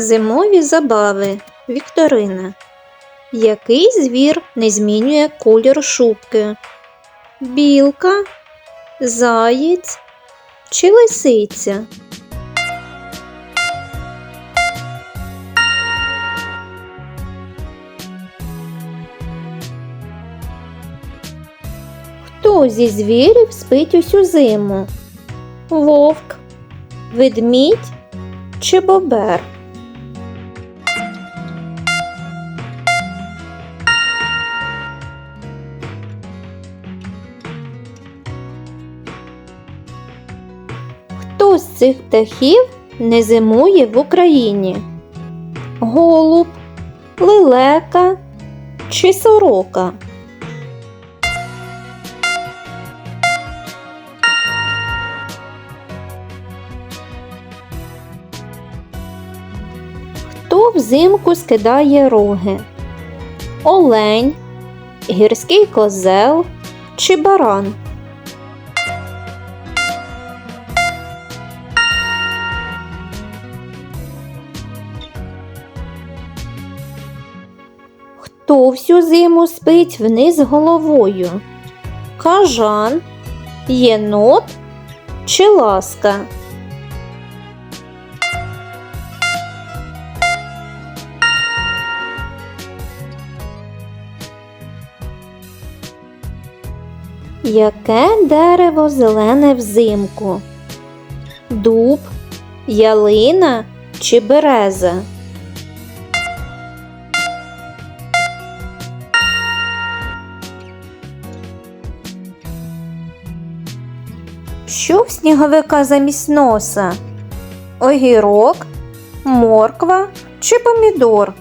Зимові забави. Вікторина. Який звір не змінює колір шубки? Білка, заєць чи лисиця? Хто зі звірів спить усю зиму? Вовк, ведмідь чи бобер? З цих птахів не зимує в Україні? Голуб, лелека чи сорока? Хто взимку скидає роги? Олень, гірський козел чи баран? Хто всю зиму спить вниз головою? Кажан, єнот чи ласка? Яке дерево зелене взимку? Дуб, ялина чи береза? Що в сніговика замість носа? Огірок, морква чи помідор?